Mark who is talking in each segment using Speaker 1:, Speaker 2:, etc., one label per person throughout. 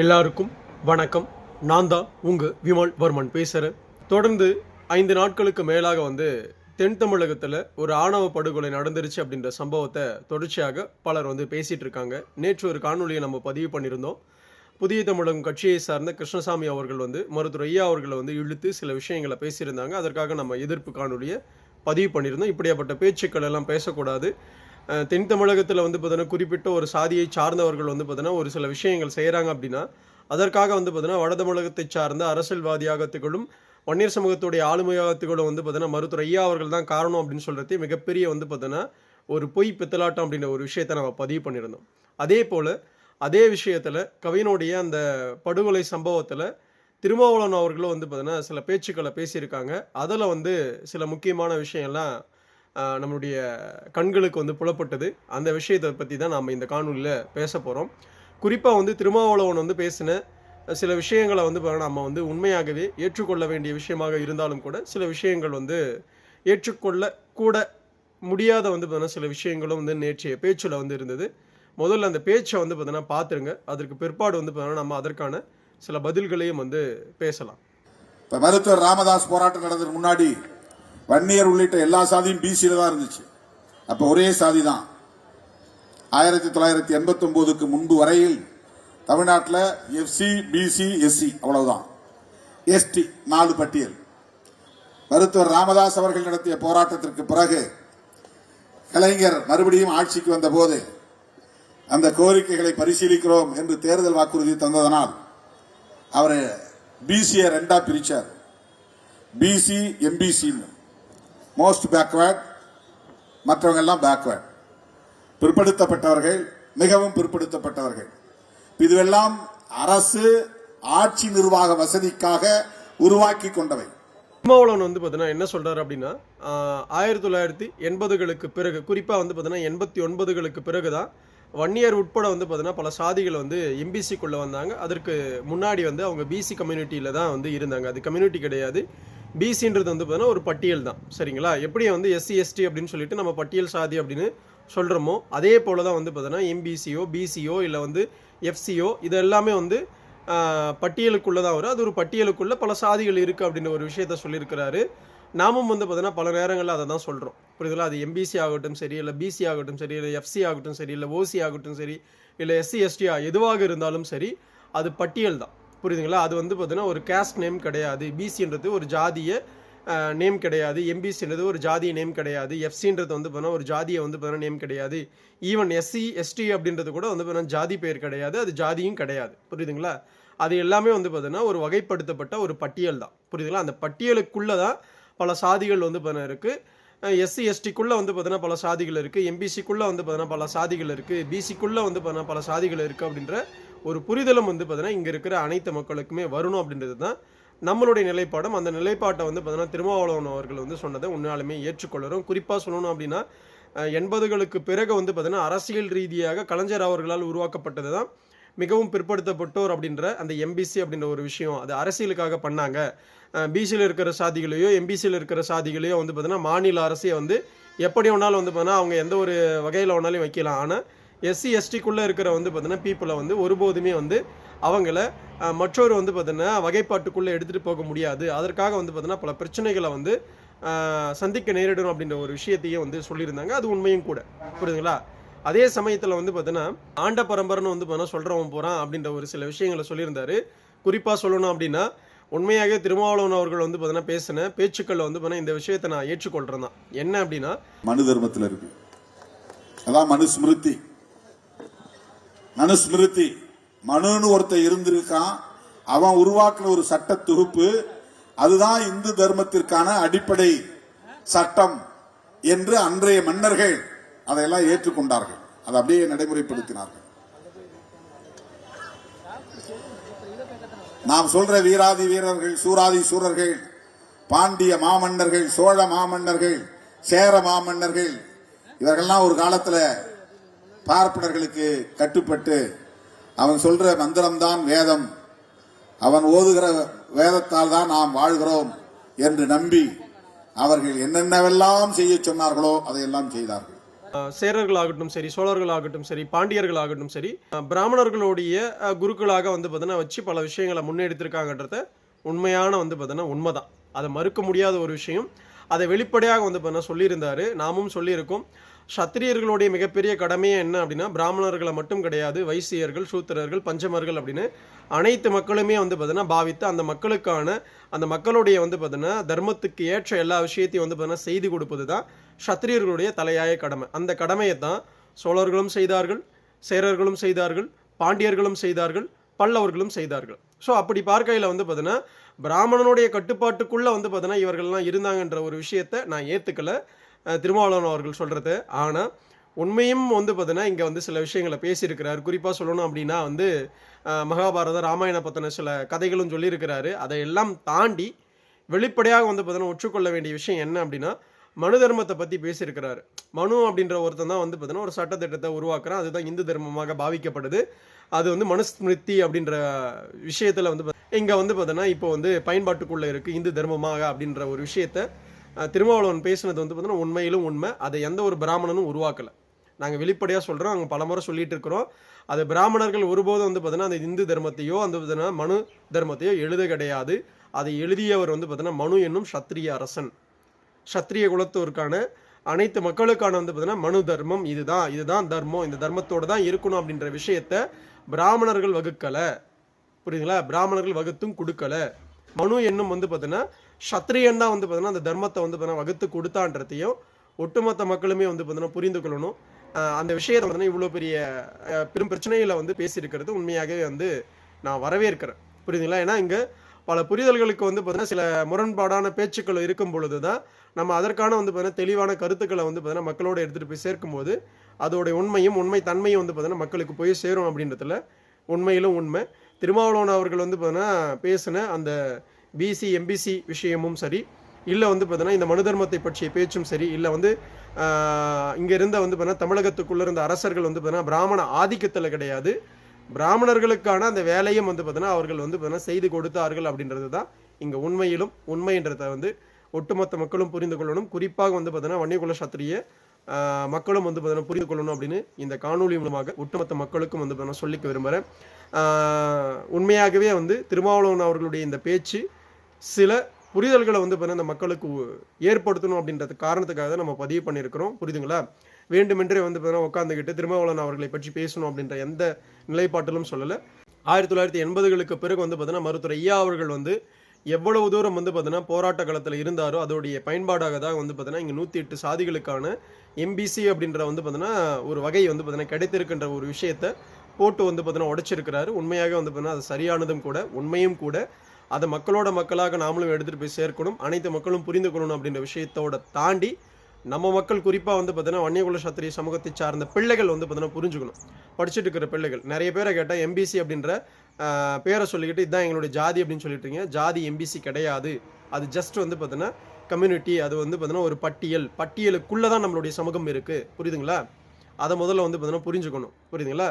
Speaker 1: எல்லாருக்கும் வணக்கம். நான் தான் உங்கள் விமல் வர்மன் பேசுகிறேன் தொடர்ந்து ஐந்து நாட்களுக்கு மேலாக வந்து தென் தமிழகத்தில் ஒரு ஆணவ படுகொலை நடந்துருச்சு அப்படின்ற சம்பவத்தை தொடர்ச்சியாக பலர் வந்து பேசிகிட்டு இருக்காங்க. நேற்று ஒரு காணொலியை நம்ம பதிவு பண்ணியிருந்தோம். புதிய தமிழகம் கட்சியை சார்ந்த கிருஷ்ணசாமி அவர்கள் வந்து மருத்துவர் ஐயா அவர்களை வந்து இழுத்து சில விஷயங்களை பேசியிருந்தாங்க. அதற்காக நம்ம எதிர்ப்பு காணொலியை பதிவு பண்ணியிருந்தோம். இப்படியாப்பட்ட பேச்சுக்கள் எல்லாம் பேசக்கூடாது. தென் தமிழகத்தில் வந்து பார்த்தீங்கன்னா குறிப்பிட்ட ஒரு சாதியை சார்ந்தவர்கள் வந்து பார்த்தீங்கன்னா ஒரு சில விஷயங்கள் செய்கிறாங்க அப்படின்னா அதற்காக வந்து பார்த்தீங்கன்னா வட தமிழகத்தை சார்ந்த அரசியல்வாதியாக திகழும் வன்னியர் சமூகத்துடைய ஆளுமையாக திகழும் வந்து பார்த்தீங்கன்னா மருத்துவர் ஐயா அவர்கள் தான் காரணம் அப்படின்னு சொல்கிறதே மிகப்பெரிய வந்து பார்த்தீங்கன்னா ஒரு பொய் பித்தலாட்டம் அப்படின்ற ஒரு விஷயத்தை நம்ம பதிவு பண்ணியிருந்தோம். அதே போல் அதே விஷயத்தில் கவினுடைய அந்த படுகொலை சம்பவத்தில் திருமாவளவன் அவர்களும் வந்து பார்த்தீங்கன்னா சில பேச்சுக்களை பேசியிருக்காங்க. அதில் வந்து சில முக்கியமான விஷயம்லாம் நம்மளுடைய கண்களுக்கு வந்து புலப்பட்டது. அந்த விஷயத்தை பற்றி தான் நாம் இந்த காணொலியில் பேச போகிறோம் குறிப்பாக வந்து திருமாவளவன் வந்து பேசின சில விஷயங்களை வந்து நம்ம வந்து உண்மையாகவே ஏற்றுக்கொள்ள வேண்டிய விஷயமாக இருந்தாலும் கூட சில விஷயங்கள் வந்து ஏற்றுக்கொள்ள கூட முடியாத வந்து பார்த்தீங்கன்னா சில விஷயங்களும் வந்து நேற்றைய பேச்சில் வந்து இருந்தது. முதல்ல அந்த பேச்சை வந்து பார்த்தீங்கன்னா பார்த்துருங்க அதற்கு பிற்பாடு வந்து பார்த்தீங்கன்னா நம்ம அதற்கான சில பதில்களையும் வந்து பேசலாம்.
Speaker 2: இப்போ மருத்துவர் ராமதாஸ் போராட்டம் நடந்ததுக்கு முன்னாடி வன்னியர் உள்ளிட்ட எல்லா சாதியும் பிசியில தான் இருந்துச்சு. அப்ப ஒரே சாதி தான். ஆயிரத்தி தொள்ளாயிரத்தி எண்பத்தி ஒன்பதுக்கு முன்பு வரையில் தமிழ்நாட்டில் எஃப்சி பிசி எஸ்சி அவ்வளவுதான். எஸ்டி நாலு பட்டியல். மருத்துவர் ராமதாஸ் அவர்கள் நடத்திய போராட்டத்திற்கு பிறகு கலைஞர் மறுபடியும் ஆட்சிக்கு வந்த போது அந்த கோரிக்கைகளை பரிசீலிக்கிறோம் என்று தேர்தல் வாக்குறுதி தந்ததனால் அவர் பிசியை ரெண்டா பிரிச்சார். பிசி எம்பிசின்னு மோஸ்ட் பேக்வேர்ட் மற்றவங்க எல்லாம் பேக்வேர்ட் பிற்படுத்தப்பட்டவர்கள் மிகவும் பிற்படுத்தப்பட்டவர்கள். இதுவெல்லாம் அரசு ஆட்சி நிர்வாக வசதிக்காக உருவாக்கி கொண்டவை.
Speaker 1: திருமாவளவன் வந்து பார்த்தீங்கன்னா என்ன சொல்கிறார் அப்படின்னா ஆயிரத்தி தொள்ளாயிரத்தி எண்பதுகளுக்கு பிறகு குறிப்பாக வந்து பார்த்தீங்கன்னா எண்பத்தி ஒன்பதுகளுக்கு பிறகு தான் வன்னியர் உட்பட வந்து பார்த்தீங்கன்னா பல சாதிகள் வந்து எம்பிசிக்குள்ளே வந்தாங்க. அதற்கு முன்னாடி வந்து அவங்க பிசி கம்யூனிட்டியில் தான் வந்து இருந்தாங்க. அது கம்யூனிட்டி கிடையாது. பிசின்றது வந்து பார்த்தீங்கன்னா ஒரு பட்டியல் தான். சரிங்களா? எப்படி வந்து எஸ்சி எஸ்டி அப்படின்னு சொல்லிட்டு நம்ம பட்டியல் சாதி அப்படின்னு சொல்கிறோமோ அதே போல் தான் வந்து பார்த்தீங்கன்னா எம்பிசியோ பிசியோ இல்லை வந்து எஃப்சியோ இது எல்லாமே வந்து பட்டியலுக்குள்ளே தான் வரும். அது ஒரு பட்டியலுக்குள்ளே பல சாதிகள் இருக்குது அப்படின்ற ஒரு விஷயத்த சொல்லியிருக்கிறாரு. நாமும் வந்து பார்த்தீங்கன்னா பல நேரங்களில் அதை தான் சொல்கிறோம் புரியுதுங்களா? அது எம்பிசி ஆகட்டும் சரி இல்லை பிசி ஆகட்டும் சரி இல்லை எஃப்சி ஆகட்டும் சரி இல்லை ஓசி ஆகட்டும் சரி இல்லை எஸ்சி எஸ்டி எதுவாக இருந்தாலும் சரி அது பட்டியல் தான். புரியுதுங்களா? அது வந்து பார்த்தீங்கன்னா ஒரு கேஸ்ட் நேம் கிடையாது. பிசின்றது ஒரு ஜாதிய நேம் கிடையாது. எம்பிசின்றது ஒரு ஜாதிய நேம் கிடையாது. எஃப்சின்றது வந்து பார்த்தீங்கன்னா ஒரு ஜாதியை வந்து பார்த்தீங்கன்னா நேம் கிடையாது. ஈவன் எஸ்சி எஸ்டி அப்படின்றது கூட வந்து பார்த்தீங்கன்னா ஜாதி பெயர் கிடையாது. அது ஜாதியும் கிடையாது. புரியுதுங்களா? அது எல்லாமே வந்து பார்த்தீங்கன்னா ஒரு வகைப்படுத்தப்பட்ட ஒரு பட்டியல் தான். புரியுதுங்களா? அந்த பட்டியலுக்குள்ளே தான் பல சாதிகள் வந்து பார்த்தீங்கன்னா இருக்குது எஸ்சி எஸ்டிக்குள்ளே வந்து பார்த்தீங்கன்னா பல சாதிகள் இருக்குது எம்பிசிக்குள்ளே வந்து பார்த்தீங்கன்னா பல சாதிகள் இருக்குது பிசிக்குள்ளே வந்து பார்த்தீங்கன்னா பல சாதிகள் இருக்குது அப்படின்ற ஒரு புரிதலும் வந்து பார்த்தீங்கன்னா இங்கே இருக்கிற அனைத்து மக்களுக்குமே வரணும் அப்படின்றது தான் நம்மளுடைய நிலைப்பாடும். அந்த நிலைப்பாட்டை வந்து பார்த்தீங்கன்னா திருமாவளவன் அவர்கள் வந்து சொன்னதை உண்மையாலுமே ஏற்றுக்கொள்கிறோம் குறிப்பாக சொல்லணும் அப்படின்னா எண்பதுகளுக்கு பிறகு வந்து பார்த்தீங்கன்னா அரசியல் ரீதியாக கலைஞர் அவர்களால் உருவாக்கப்பட்டது தான் மிகவும் பிற்படுத்தப்பட்டோர் அப்படின்ற அந்த எம்பிசி அப்படின்ற ஒரு விஷயம். அது அரசியலுக்காக பண்ணாங்க. பிசியில் இருக்கிற சாதிகளையோ எம்பிசியில் இருக்கிற சாதிகளையோ வந்து பார்த்தீங்கன்னா மாநில அரசே வந்து எப்படி வேணாலும் வந்து பார்த்தீங்கன்னா அவங்க எந்த ஒரு வகையில் வேணாலும் வைக்கலாம். ஆனால் எஸ்சி எஸ்டிக்குள்ளே இருக்கிற வந்து பார்த்தீங்கன்னா பீப்புளை வந்து ஒருபோதுமே வந்து அவங்கள மற்றொரு வந்து பார்த்தீங்கன்னா வகைப்பாட்டுக்குள்ளே எடுத்துகிட்டு போக முடியாது. அதற்காக வந்து பார்த்தீங்கன்னா பல பிரச்சனைகளை வந்து சந்திக்க நேரிடும் அப்படின்ற ஒரு விஷயத்தையும் வந்து சொல்லியிருந்தாங்க. அது உண்மையும் கூட. புரியுதுங்களா? அதே சமயத்தில் வந்து பார்த்தீங்கன்னா ஆண்ட பரம்பரைன்னு வந்து பார்த்தீங்கன்னா சொல்கிறவன் போகிறான் அப்படின்ற ஒரு சில விஷயங்களை சொல்லியிருந்தாரு. குறிப்பாக சொல்லணும் அப்படின்னா உண்மையாகவே திருமாவளவன் அவர்கள் வந்து பார்த்தீங்கன்னா பேசின பேச்சுக்களில் வந்து பார்த்தீங்கன்னா இந்த விஷயத்தை நான் ஏற்றுக்கொள்கிறேன் தான். என்ன அப்படின்னா
Speaker 2: மனு தர்மத்தில் இருக்கு. அதான் மனுஸ்மிருதி மனுஸ்மிருதி. மனுன்னு ஒருத்தன் இருந்திருக்கான். அவன் உருவாக்குன ஒரு சட்ட தொகுப்பு அதுதான் இந்து தர்மத்திற்கான அடிப்படை சட்டம் என்று அன்றைய மன்னர்கள் அதையெல்லாம் ஏற்றுக்கொண்டார்கள். அதை அப்படியே நடைமுறைப்படுத்தினார்கள். நாம் சொல்ற வீராதி வீரர்கள் சூராதி சூரர்கள் பாண்டிய மாமன்னர்கள் சோழ மாமன்னர்கள் சேர மாமன்னர்கள் இவர்கள்லாம் ஒரு காலத்துல பார்ப்பனர்களுக்கு கட்டுப்பட்டு அவன் சொல்ற மந்திரம்தான் வேதம். அவன் ஓதுகிற வேதத்தால் தான் நாம் வாழ்கிறோம் என்று நம்பி அவர்கள் என்னென்னவெல்லாம் செய்ய சொன்னார்களோ அதையெல்லாம் செய்தார்கள்.
Speaker 1: சேரர்களாகட்டும் சரி சோழர்களாகட்டும் சரி பாண்டியர்களாகட்டும் சரி பிராமணர்களுடைய குருக்களாக வந்து பார்த்தீங்கன்னா வச்சு பல விஷயங்களை முன்னெடுத்திருக்காங்கன்றத உண்மையான வந்து பார்த்தீங்கன்னா உண்மைதான். அதை மறுக்க முடியாத ஒரு விஷயம். அதை வெளிப்படையாக வந்து பார்த்தீங்கன்னா சொல்லியிருந்தாரு. நாமும் சொல்லியிருக்கோம். சத்திரியர்களுடைய மிகப்பெரிய கடமையே என்ன அப்படின்னா பிராமணர்களை மட்டும் கிடையாது வைசியர்கள் சூத்திரர்கள் பஞ்சமர்கள் அப்படின்னு அனைத்து மக்களுமே வந்து பார்த்தீங்கன்னா பாவித்து அந்த மக்களுக்கான அந்த மக்களுடைய வந்து பார்த்தீங்கன்னா தர்மத்துக்கு ஏற்ற எல்லா விஷயத்தையும் வந்து பார்த்தீங்கன்னா செய்து கொடுப்பது தான் சத்திரியர்களுடைய தலையாய கடமை. அந்த கடமையை தான் சோழர்களும் செய்தார்கள் சேரர்களும் செய்தார்கள் பாண்டியர்களும் செய்தார்கள் பல்லவர்களும் செய்தார்கள். ஸோ அப்படி பார்க்கையில் வந்து பார்த்தீங்கன்னா பிராமணனுடைய கட்டுப்பாட்டுக்குள்ளே வந்து பார்த்தீங்கன்னா இவர்கள்லாம் இருந்தாங்கன்ற ஒரு விஷயத்தை நான் ஏற்றுக்கலை திருமாவளவன் அவர்கள் சொல்கிறது ஆனால் உண்மையும் வந்து பார்த்தீங்கன்னா இங்கே வந்து சில விஷயங்களை பேசியிருக்கிறார். குறிப்பாக சொல்லணும் அப்படின்னா வந்து மகாபாரத ராமாயண பற்றின சில கதைகளும் சொல்லியிருக்கிறாரு. அதையெல்லாம் தாண்டி வெளிப்படையாக வந்து பார்த்தீங்கன்னா ஒற்றுக்கொள்ள வேண்டிய விஷயம் என்ன அப்படின்னா மனு தர்மத்தை பற்றி பேசியிருக்கிறாரு. மனு அப்படின்ற ஒருத்தன் தான் வந்து பார்த்தீங்கன்னா ஒரு சட்டத்திட்டத்தை உருவாக்குறான். அதுதான் இந்து தர்மமாக பாவிக்கப்படுது. அது வந்து மனுஸ்மிருத்தி அப்படின்ற விஷயத்தில் வந்து இங்கே வந்து பார்த்தீங்கன்னா இப்போ வந்து பயன்பாட்டுக்குள்ளே இருக்குது இந்து தர்மமாக அப்படின்ற ஒரு விஷயத்தை திருமாவளவன் பேசுனது வந்து பார்த்தீங்கன்னா உண்மையிலும் உண்மை. அதை எந்த ஒரு பிராமணனும் உருவாக்கலை. நாங்கள் வெளிப்படையாக சொல்கிறோம் அங்கே பலமுறை சொல்லிட்டு இருக்கிறோம். அது பிராமணர்கள் ஒருபோதும் வந்து பார்த்தீங்கன்னா அந்த இந்து தர்மத்தையோ அந்த பார்த்தீங்கன்னா மனு தர்மத்தையோ எழுத கிடையாது. அதை எழுதியவர் வந்து பார்த்தீங்கன்னா மனு என்னும் சத்திரிய அரசன். சத்திரிய குலத்தோருக்கான அனைத்து மக்களுக்கான வந்து பார்த்தீங்கன்னா மனு தர்மம் இதுதான். இதுதான் தர்மம். இந்த தர்மத்தோடு தான் இருக்கணும் அப்படின்ற விஷயத்த பிராமணர்கள் வகுக்கலை. புரியுதுங்களா? பிராமணர்கள் வகுத்தும் கொடுக்கலை. மனு என்னும் வந்து பார்த்தீங்கன்னா சத்திரியன் தான் வந்து பார்த்தீங்கன்னா அந்த தர்மத்தை வந்து பார்த்தீங்கன்னா வகுத்து கொடுத்தான்றதையும் ஒட்டுமொத்த மக்களுமே வந்து பார்த்தீங்கன்னா புரிந்து கொள்ளணும். அந்த விஷயத்தை வந்து இவ்வளோ பெரிய பெரும் பிரச்சனைகளை வந்து பேசியிருக்கிறது உண்மையாகவே வந்து நான் வரவேற்கிறேன். புரியுதுங்களா? ஏன்னா இங்கே பல புரிதல்களுக்கு வந்து பார்த்தீங்கன்னா சில முரண்பாடான பேச்சுக்கள் இருக்கும் பொழுது தான் நம்ம அதற்கான வந்து பார்த்தீங்கன்னா தெளிவான கருத்துக்களை வந்து பார்த்தீங்கன்னா மக்களோட எடுத்துகிட்டு போய் சேர்க்கும்போது அதோடைய உண்மையும் உண்மை தன்மையும் வந்து பார்த்தீங்கன்னா மக்களுக்கு போய் சேரும் அப்படின்றதுல உண்மையிலும் உண்மை. திருமாவளவன் அவர்கள் வந்து பார்த்தீங்கன்னா பேசின அந்த பிசி எம்பிசி விஷயமும் சரி இல்லை வந்து பார்த்தீங்கன்னா இந்த மனு தர்மத்தை பற்றிய பேச்சும் சரி இல்லை வந்து இங்கே இருந்த வந்து பார்த்தீங்கன்னா தமிழகத்துக்குள்ள இருந்த அரசர்கள் வந்து பார்த்தீங்கன்னா பிராமண ஆதிக்கத்தில் கிடையாது. பிராமணர்களுக்கான அந்த வேலையும் வந்து பார்த்தீங்கன்னா அவர்கள் வந்து பார்த்தீங்கன்னா செய்து கொடுத்தார்கள் அப்படின்றது தான் இங்கே உண்மையிலும் உண்மைன்றத வந்து ஒட்டுமொத்த மக்களும் புரிந்து கொள்ளணும். குறிப்பாக வந்து பார்த்தீங்கன்னா வன்னியகுல சத்திரிய மக்களும் வந்து பார்த்தீங்கன்னா புரிந்து கொள்ளணும் அப்படின்னு இந்த காணொளி மூலமாக ஒட்டுமொத்த மக்களுக்கும் வந்து பார்த்தீங்கன்னா சொல்லிக்க விரும்புகிறேன் உண்மையாகவே வந்து திருமாவளவன் அவர்களுடைய இந்த பேச்சு சில புரிதல்களை வந்து பார்த்தீங்கன்னா இந்த மக்களுக்கு ஏற்படுத்தணும் அப்படின்றது காரணத்துக்காக தான் நம்ம பதிவு பண்ணியிருக்கிறோம். புரியுதுங்களா? வேண்டுமென்றே வந்து பார்த்தீங்கன்னா உட்காந்துக்கிட்டு திருமாவளவன் அவர்களை பற்றி பேசணும் அப்படின்ற எந்த நிலைப்பாட்டிலும் சொல்லலை. ஆயிரத்தி தொள்ளாயிரத்தி எண்பதுகளுக்கு பிறகு வந்து பார்த்தீங்கன்னா மருத்துவர் ஐயா அவர்கள் வந்து எவ்வளவு தூரம் வந்து பார்த்தீங்கன்னா போராட்ட காலத்தில் இருந்தாரோ அதோடைய பயன்பாடாக தான் வந்து பார்த்தீங்கன்னா இங்கே நூற்றி எட்டு சாதிகளுக்கான எம்பிசி அப்படின்ற வந்து பார்த்தீங்கன்னா ஒரு வகை வந்து பார்த்தீங்கன்னா கிடைத்திருக்கின்ற ஒரு விஷயத்தை போட்டு வந்து பார்த்தீங்கன்னா உடைச்சிருக்கிறாரு. உண்மையாக வந்து பார்த்தீங்கன்னா அது சரியானதும் கூட உண்மையும் கூட. அதை மக்களோட மக்களாக நாமளும் எடுத்துகிட்டு போய் சேர்க்கணும் அனைத்து மக்களும் புரிந்து கொள்ளணும் அப்படின்ற விஷயத்தோட தாண்டி நம்ம மக்கள் குறிப்பாக வந்து பார்த்தீங்கன்னா வன்னியகுல சத்திரிய சமூகத்தை சார்ந்த பிள்ளைகள் வந்து பார்த்தீங்கன்னா புரிஞ்சுக்கணும். படிச்சுட்டு இருக்கிற பிள்ளைகள் நிறைய பேரை கேட்டால் எம்பிசி அப்படின்ற பேரை சொல்லிக்கிட்டு இதுதான் எங்களுடைய ஜாதி அப்படின்னு சொல்லிட்டு ஜாதி எம்பிசி கிடையாது. அது ஜஸ்ட் வந்து பார்த்தீங்கன்னா கம்யூனிட்டி அது வந்து பார்த்தீங்கன்னா ஒரு பட்டியல். பட்டியலுக்குள்ளே தான் நம்மளுடைய சமூகம் இருக்குது புரியுதுங்களா? அதை முதல்ல வந்து பார்த்தீங்கன்னா புரிஞ்சுக்கணும். புரியுதுங்களா?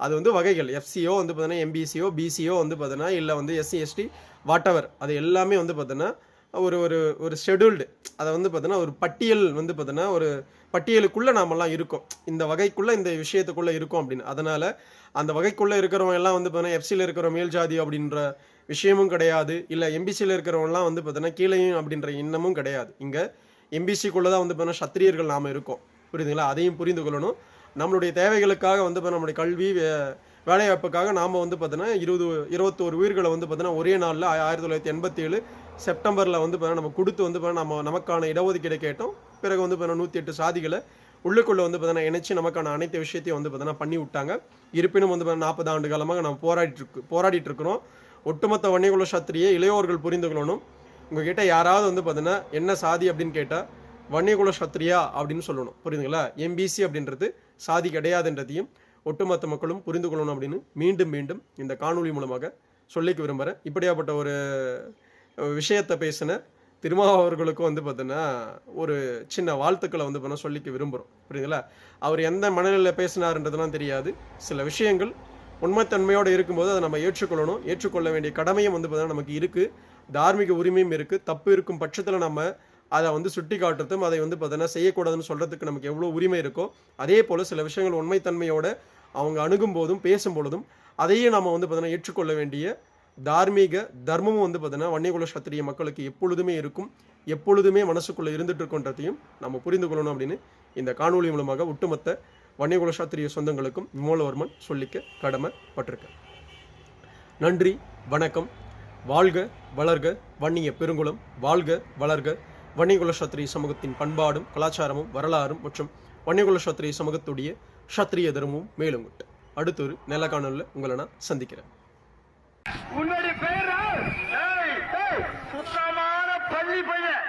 Speaker 1: அது வந்து வகைகள். எஃப்சிஓ வந்து பார்த்தீங்கன்னா எம்பிசிஓ பிசிஓ வந்து பார்த்தீங்கன்னா இல்லை வந்து எஸ்சி எஸ்டி வாட்டவர் அது எல்லாமே வந்து பார்த்தீங்கன்னா ஒரு ஒரு ஒரு ஷெடியூல்டு அதை வந்து பார்த்தீங்கன்னா ஒரு பட்டியல் வந்து பார்த்தீங்கன்னா ஒரு பட்டியலுக்குள்ளே நாமெல்லாம் இருக்கோம். இந்த வகைக்குள்ளே இந்த விஷயத்துக்குள்ளே இருக்கோம் அப்படின்னு. அதனால் அந்த வகைக்குள்ளே இருக்கிறவங்க எல்லாம் வந்து பார்த்தீங்கன்னா எஃப்சியில் இருக்கிற மேல் ஜாதி அப்படின்ற விஷயமும் கிடையாது. இல்லை எம்பிசியில் இருக்கிறவங்கலாம் வந்து பார்த்தீங்கன்னா கீழையும் அப்படின்ற எண்ணமும் கிடையாது. இங்கே எம்பிசிக்குள்ளே தான் வந்து பார்த்தீங்கன்னா சத்திரியர்கள் நாம் இருக்கோம். புரியுதுங்களா? அதையும் புரிந்து கொள்ளணும். நம்மளுடைய தேவைகளுக்காக வந்து இப்போ நம்மளுடைய கல்வி வே- வேலைவாய்ப்புக்காக நாம் வந்து பார்த்தீங்கன்னா இருபது இருபத்தோரு உயிர்களை வந்து பார்த்தீங்கன்னா ஒரே நாளில் ஆயிரத்தி தொள்ளாயிரத்தி எண்பத்தி ஏழு செப்டம்பரில் வந்து பார்த்தீங்கன்னா நம்ம கொடுத்து வந்து பார்த்தீங்கன்னா நம்ம நமக்கான இடஒதுக்கீடு கேட்டோம். பிறகு வந்து பார்த்தீங்கன்னா நூற்றி எட்டு சாதிகளை உள்ளுக்குள்ளே வந்து பார்த்தீங்கன்னா இணைச்சு நமக்கான அனைத்து விஷயத்தையும் வந்து பார்த்தீங்கன்னா பண்ணி விட்டாங்க. இருப்பினும் வந்து பார்த்தீங்கன்னா நாற்பது ஆண்டு காலமாக நம்ம போராடிட்டு இருக்கு போராடிட்டு இருக்கிறோம். ஒட்டுமொத்த வன்னியகுல சத்திரியை இளையோர்கள் புரிந்து கொள்ளணும். உங்ககிட்ட யாராவது வந்து பார்த்தீங்கன்னா என்ன சாதி அப்படின்னு கேட்டால் வன்னியகுல சத்திரியா அப்படின்னு சொல்லணும். புரியுதுங்களா? எம்பிசி அப்படின்றது சாதி கிடையாதுன்றதையும் ஒட்டுமொத்த மக்களும் புரிந்து கொள்ளணும் அப்படின்னு மீண்டும் மீண்டும் இந்த காணொளி மூலமாக சொல்லிக்க விரும்புகிறேன் இப்படியாப்பட்ட ஒரு விஷயத்தை பேசின திருமாவர்களுக்கும் வந்து பார்த்தீங்கன்னா ஒரு சின்ன வாழ்த்துக்களை வந்து பண்ண சொல்லிக்க விரும்புகிறோம் புரியுதுங்களா? அவர் எந்த மனநிலையில் பேசினாருன்றதெல்லாம் தெரியாது. சில விஷயங்கள் உண்மைத்தன்மையோடு இருக்கும்போது அதை நம்ம ஏற்றுக்கொள்ளணும். ஏற்றுக்கொள்ள வேண்டிய கடமையும் வந்து பார்த்தீங்கன்னா நமக்கு இருக்குது தார்மீக உரிமையும் இருக்குது தப்பு இருக்கும் பட்சத்தில் நம்ம அதை வந்து சுட்டி காட்டுறதும் அதை வந்து பார்த்தீங்கன்னா செய்யக்கூடாதுன்னு சொல்கிறதுக்கு நமக்கு எவ்வளோ உரிமை இருக்கோ அதே போல் சில விஷயங்கள் உண்மைத்தன்மையோடு அவங்க அணுகும் போதும் பேசும் பொழுதும் அதையே நம்ம வந்து பார்த்தீங்கன்னா ஏற்றுக்கொள்ள வேண்டிய தார்மீக தர்மமும் வந்து பார்த்தீங்கன்னா வன்னியகுல சத்திரிய மக்களுக்கு எப்பொழுதுமே இருக்கும் எப்பொழுதுமே மனசுக்குள்ளே இருந்துட்டு இருக்குன்றதையும் நம்ம புரிந்து கொள்ளணும் அப்படின்னு இந்த காணொளி மூலமாக ஒட்டுமொத்த வன்னியகுல சாத்திரிய சொந்தங்களுக்கும் விமோலவர்மன் சொல்லிக்க கடமைப்பட்டிருக்கேன் நன்றி வணக்கம். வாழ்க வளர்க வன்னிய பெருங்குளம். வாழ்க வளர்க. வன்னியகுல சத்திரிய சமூகத்தின் பண்பாடும் கலாச்சாரமும் வரலாறும் மற்றும் வன்னியகுல சத்திரிய சமூகத்துடைய சத்திரிய தர்மமும் மேலும் கொண்டு அடுத்த ஒரு நல்ல காணொலியில் உங்களை நான் சந்திக்கிறேன்.
Speaker 3: உன்னுடைய பெயர் ஏய், சுத்தமான பள்ளி பையன்.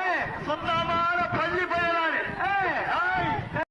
Speaker 3: ஏய், சுத்தமான பள்ளி பையன்?